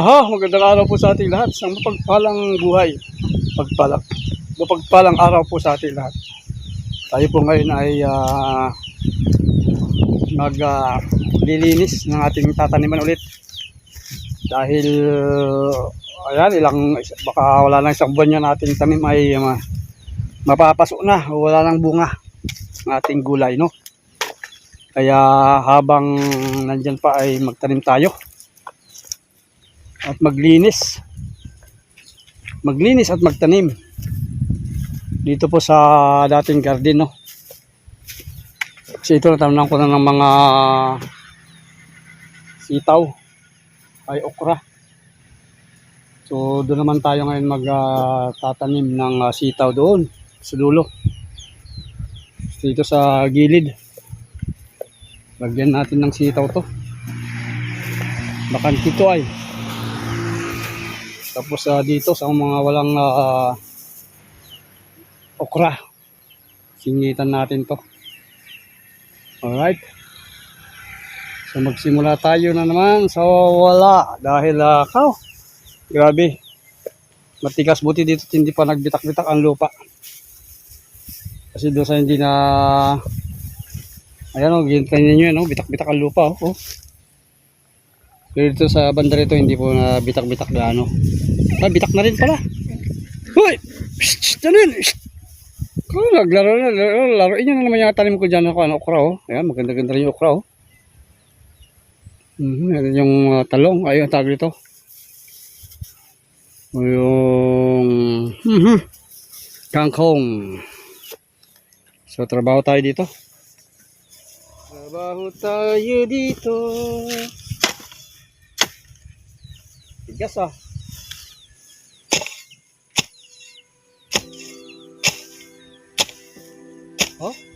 Aha, magandang araw po sa ating lahat. Isang mapagpalang buhay. Pagpalang, mapagpalang araw po sa ating lahat. Tayo po ngayon ay ah, mag ah, lilinis ng ating tataniman ulit. Dahil ayan, ilang baka wala lang isang buwan yan ating tanim ay ah, mapapasok na, wala nang bunga ng ating gulay, no? Kaya habang nandyan pa ay magtanim tayo at maglinis. Maglinis at magtanim. Dito po sa dating garden, no? Kasi ito natamnan ko na ng mga sitaw ay okra. So doon naman tayo ngayon magtatanim ng ah, sitaw doon sa dulo. Dito sa gilid. Lagyan natin ng sitaw to. Bakanti to ay. Tapos ah, dito sa mga walang ah, okra. Singitan natin to. Alright. So magsimula tayo na naman sa wala. Dahil uh, kaw. Grabe. Matigas buti dito hindi pa nagbitak-bitak ang lupa. Kasi doon sa hindi na Ayan o, gintayin ninyo yan bitak-bitak ang lupa o. Oh. Dito sa banda rito, hindi po na bitak-bitak na ano. Ah, bitak na rin pala. Hoy! Shh, Janin! Shh! Oh, naglaro na, laro, laruin nyo na naman yung tanim ko dyan ako, ano, okra oh. Ayan, maganda-ganda rin yung okra oh. Mhm, ayan yung uh, talong, ayun, tawag dito. Yung, mhm, kangkong. So, trabaho tayo dito. Trabaho tayo dito. Tigas ah. Oh?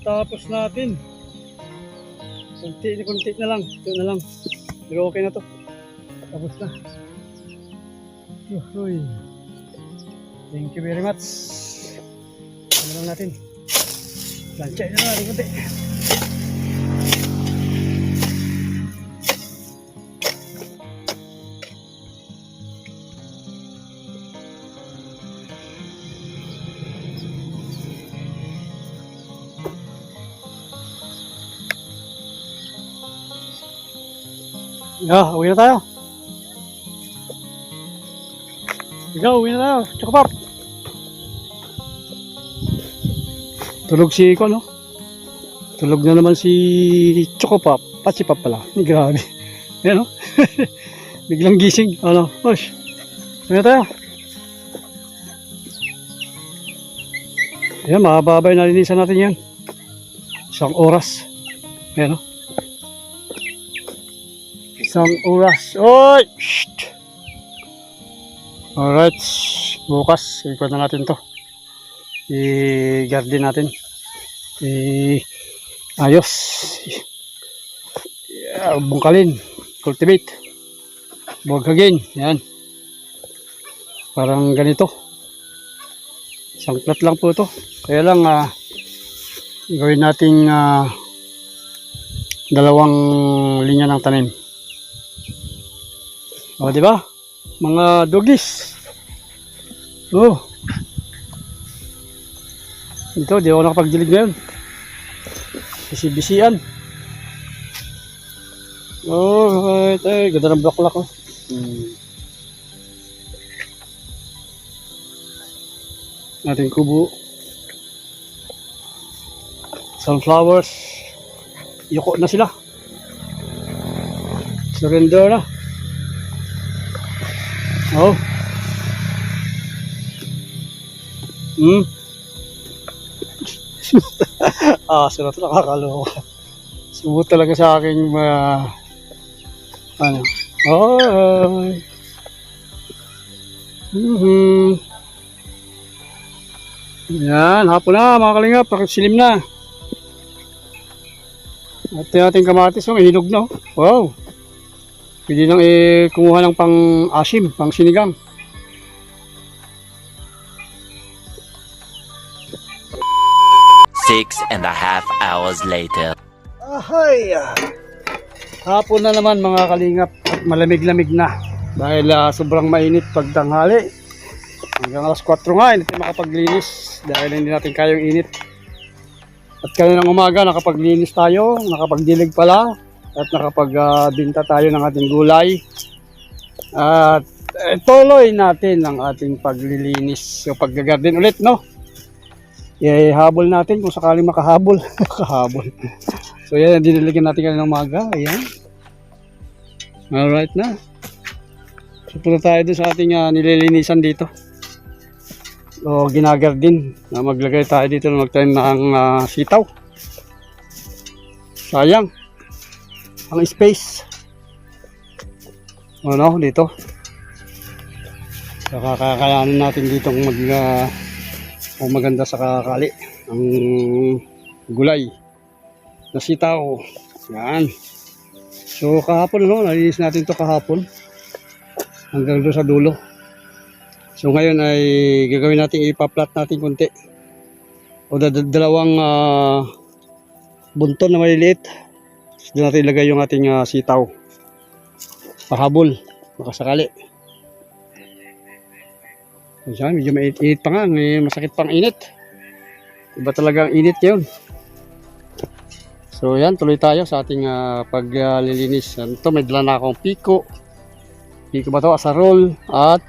Ah, tapos natin. Kunti, kunti na lang. Ito na lang. Pero okay na to. Tapos na. Uy. Thank you very much. Ano lang natin. Lansya na natin kunti. Yeah, uwi na tayo. Ikaw, uwi na tayo. Tsaka pop. Tulog si Iko, no? Tulog na naman si Chocopop. At si Pop pala. Grabe. Yan, no? Biglang gising. Ano? Push. Uwi na tayo. Ayan, mababay na linisan natin yan. Isang oras. Ayan, no? Isang oras. Oy! Shht! Alright. Bukas, ikot na natin to. I-garden natin. I ayos. Yeah, bungkalin. Cultivate. Bugagin. Yan. Parang ganito. Isang plat lang po to. Kaya lang, ah, gawin nating ah, dalawang linya ng tanim. O, di ba? Mga doggies. Oh. Ito, di ako nakapagdilig ngayon. Bisi-bisian. Oh, right. Ay, ganda ng baklak oh. Hmm. Ating kubo. Sunflowers. Yuko na sila. Surrender na. Oh. Hmm. ah, sila ito nakakaloka. Subot talaga sa aking mga ano. Oh. Mhm. Yan, hapon na mga kalingap, pakisilim na. At yung kamatis, oh, hinog na. oh. Wow. Pwede nang eh, kumuha ng pang asim, pang sinigang. Six and a half hours later. Ahay! Hapon na naman mga kalingap at malamig-lamig na. Dahil ah, sobrang mainit pag tanghali. Hanggang alas 4 nga, hindi tayo makapaglinis dahil hindi natin kayang init. At kaninang umaga nakapaglinis tayo, nakapagdilig pala at nakapagbinta tayo ng ating gulay. At eh, tuloy natin ang ating paglilinis o paggagarden ulit, no? I-habol natin kung sakaling makahabol. makahabol. So yan, diniligan natin kanina umaga. Ayan. Alright na. So punta tayo dun sa ating ah, nililinisan dito. O ginagardin. Na maglagay tayo dito na magtanim ng ah, sitaw. Sayang. Ang space. Ano, dito. So kakakayanin natin dito mag o maganda sa kakali ang gulay na sitaw. Yan. So kahapon no nalinis natin to kahapon. Hanggang doon sa dulo. So ngayon ay gagawin natin ipaplat natin konti. O da- da- dalawang ah, bunton na maliliit doon natin ilagay yung ating ah, sitaw pahabol makasakali Diyan, medyo mainit-init pa nga, may masakit pang init. Iba talaga ang init yun. So yan, tuloy tayo sa ating ah, paglilinis. Ito, may dala na akong piko. Piko ba ito? Asarol at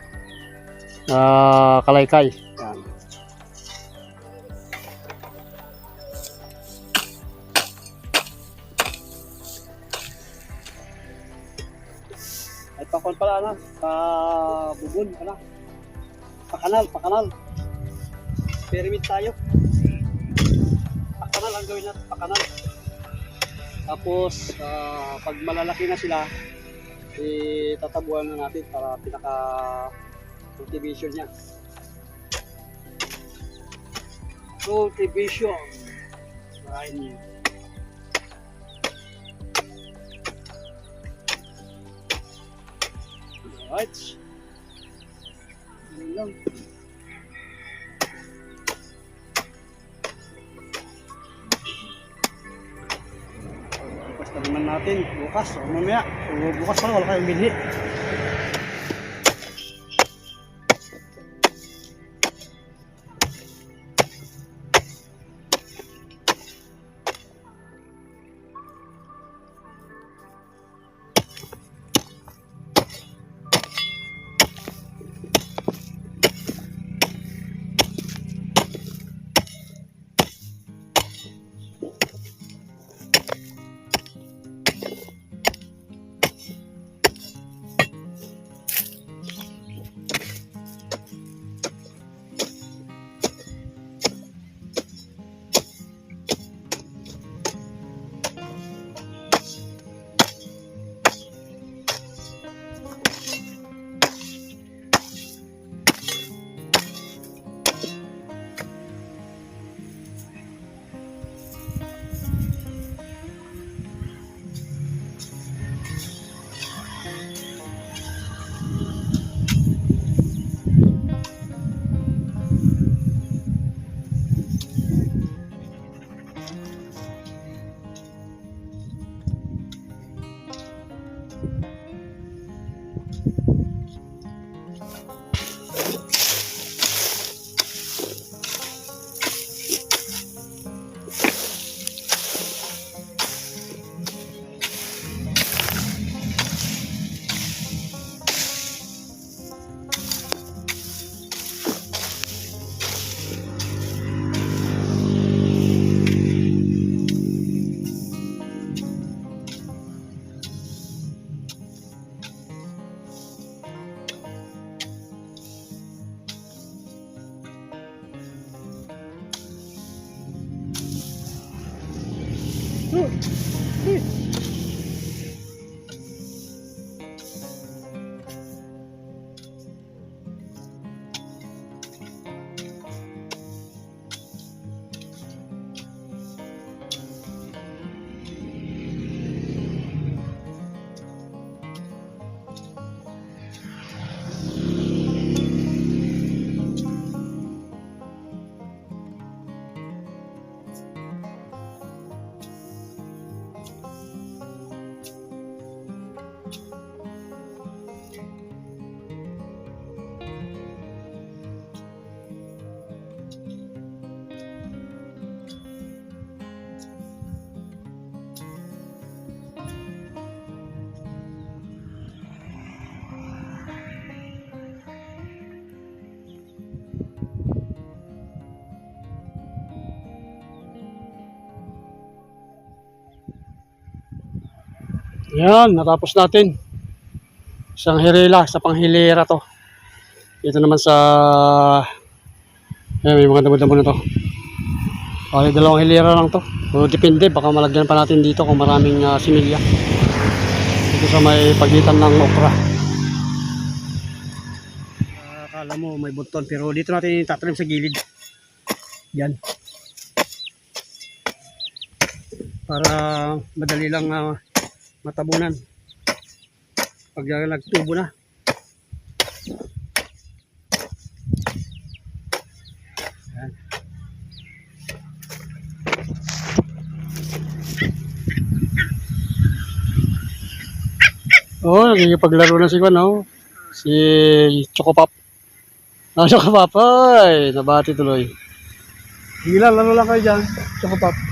ah, kalaykay. Na. Sa bubon, ano? Pakanal, pakanal. Pyramid tayo. Pakanal ang gawin natin, pakanal. Tapos, ah, pag malalaki na sila, itatabuhan na natin para pinaka cultivation niya. Cultivation. Line. Alright. Yun. Bukas na naman natin. Bukas. O mamaya. O, bukas pa wala kayong bilhi. Yan, natapos natin. Isang hirila, sa panghilera to. Ito naman sa... Ayan, may mga damo-damo na to. Okay, dalawang hilera lang to. So, depende, baka malagyan pa natin dito kung maraming uh, similya. Dito sa may pagitan ng okra. Akala mo may bunton, pero dito natin tatanim sa gilid. Yan. Para madali lang ah, matabunan pag nagtubo na Ayan. Oh, nagkikipaglaro na si Juan, oh. Si Chocopop. Ah, Chocopop, ay, nabati tuloy. Lang, laro lang kayo dyan, Chocopop.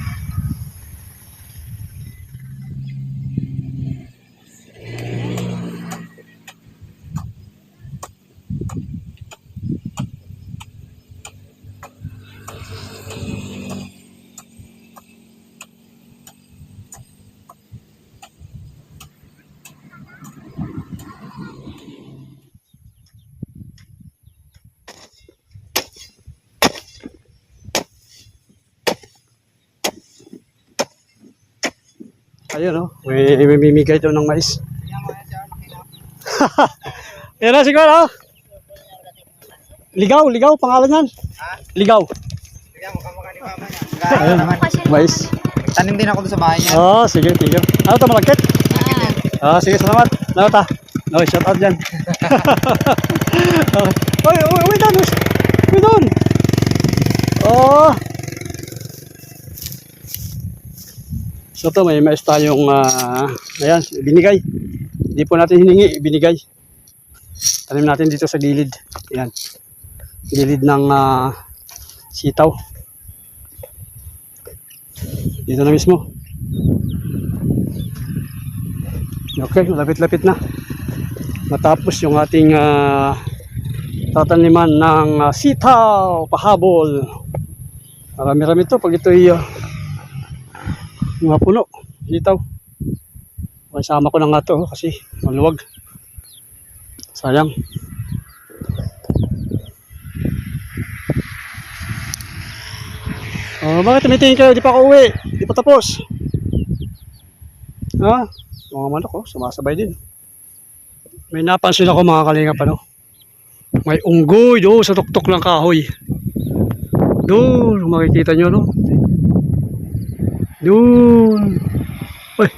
Ayun, oh. May mamimigay daw ng mais. Yan na siguro, oh. Ligaw, ligaw, pangalan yan. Ligaw. Kaya mukhang Ayun, mais. Tanim din ako doon sa bahay niya. Oh, sige, sige. Ano to, malagkit? Ah, sige, salamat. Ano ta? No, shout out dyan. Oy, oy, wait down. Wait down. Oh. So to, may mais tayong, ah, ayan, binigay. Hindi po natin hiningi, binigay. Tanim natin dito sa gilid. Ayan. Gilid ng ah, sitaw. Dito na mismo. Okay, malapit-lapit na. Matapos yung ating ah, tataniman ng ah, sitaw, pahabol. Marami-rami to pag ito'y uh, mga puno, sitaw. Kasama ko na nga to oh, kasi maluwag. Sayang. Oh, bakit tumitingin kayo? Di pa ako uwi. Di pa tapos. Ha? Mga manok, oh, sumasabay din. May napansin ako mga kalinga pa, no? May unggoy doon sa tuktok ng kahoy. Doon, makikita nyo, no? Doon. Ay.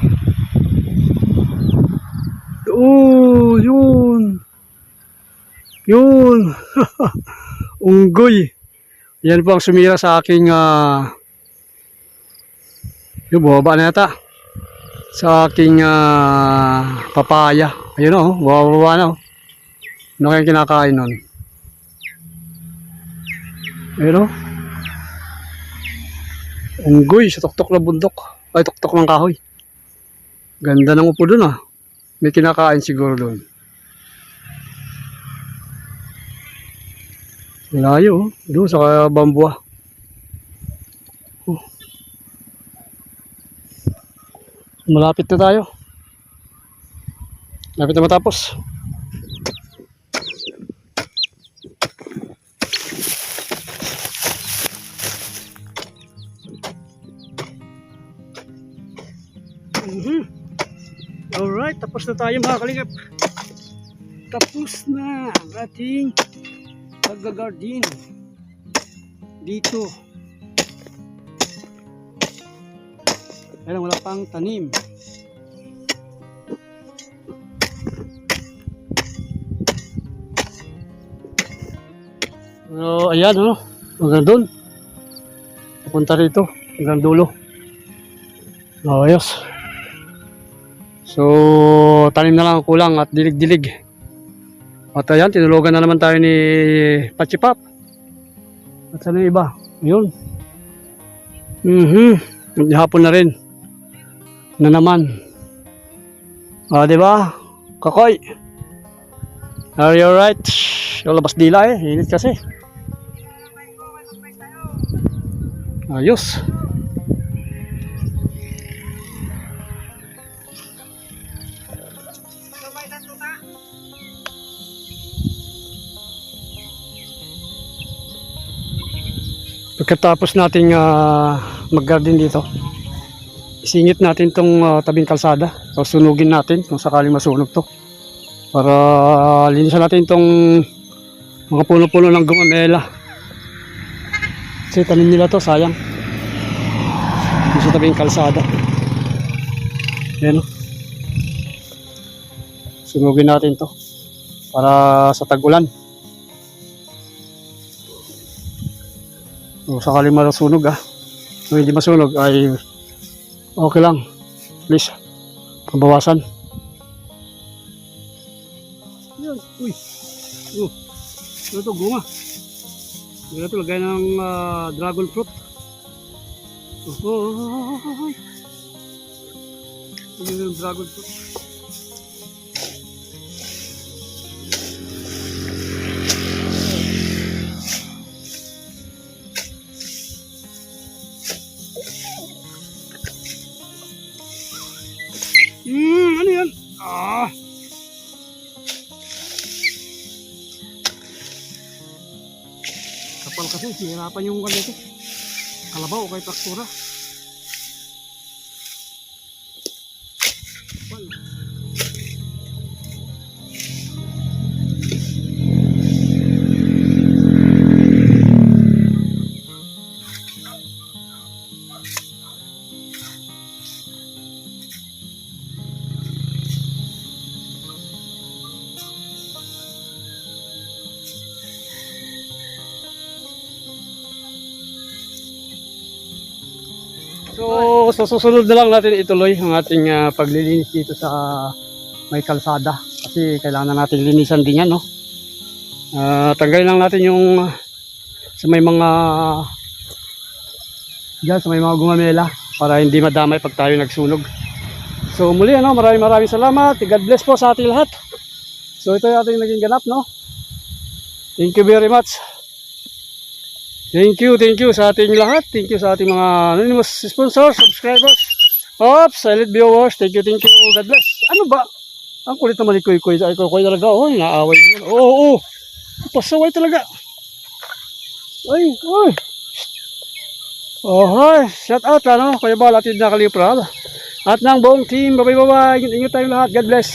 Doon, yun. Yun. unggoy. Yan po ang sumira sa aking ah yung bumaba na yata sa aking ah, papaya. Ayun oh, bumaba na oh. Ano kayang kinakain nun? Ayun oh. Unggoy sa tuktok ng bundok. Ay, tuktok ng kahoy. Ganda ng upo dun ah. May kinakain siguro dun. Layo, oh. doon sa bambua. Oh. Malapit na tayo. Malapit na matapos. Alright, tapos na tayo mga kalingap. Tapos na ang ating pag-garden dito. Pero wala pang tanim. So, ayan, oh. Hanggang doon. Pupunta rito. Hanggang dulo. Oh, ayos. So, tanim na lang ang kulang at dilig-dilig. At ayan, tinulugan na naman tayo ni Pachipap. At yung iba? Yun. Mhm. Mm Hapon na rin. Na naman. Ah, di ba? Kakoy. Are you alright? Lalabas dila eh. Init kasi. Ayos. Pagkatapos nating ah, mag-garden dito, isingit natin tong ah, tabing kalsada. O sunugin natin kung sakaling masunog to. Para linisan natin tong mga puno-puno ng gumamela. Kasi tanim nila to, sayang. Sa tabing kalsada. Yan o. Sunugin natin to. Para sa tag-ulan. Kung sakaling masunog ah. Kung hindi masunog ay okay lang. Please, pabawasan. Yan, uy. Oh. Ano to, guma. Ano to, lagay ng ah, dragon fruit. Oh, oh, oh, oh, oh, oh. Lagay ng dragon fruit. Mahirapan yung ganito. Kalabaw o kay traktura. So, sa susunod na lang natin ituloy ang ating ah, paglilinis dito sa may kalsada. Kasi kailangan natin linisan din yan, no? Ah, tanggalin lang natin yung sa may mga dyan, sa may mga gumamela para hindi madamay pag tayo nagsunog. So muli ano, maraming maraming salamat. God bless po sa ating lahat. So ito yung ating naging ganap, no? Thank you very much. Thank you, thank you sa ating lahat. Thank you sa ating mga anonymous sponsors, subscribers, Ops, silent viewers. Thank you, thank you. God bless. Ano ba? Ang kulit naman ni Kuy Kuy. Ay, Kuy Kuy talaga. Oh, naaway. Oo, oo, oo. Pasaway talaga. Ay, ay. Oh, hi. Shout out, ano? Kuya Bal, atid na kalipral. At ng buong team. Bye-bye, bye-bye. Ingat tayo lahat. God bless.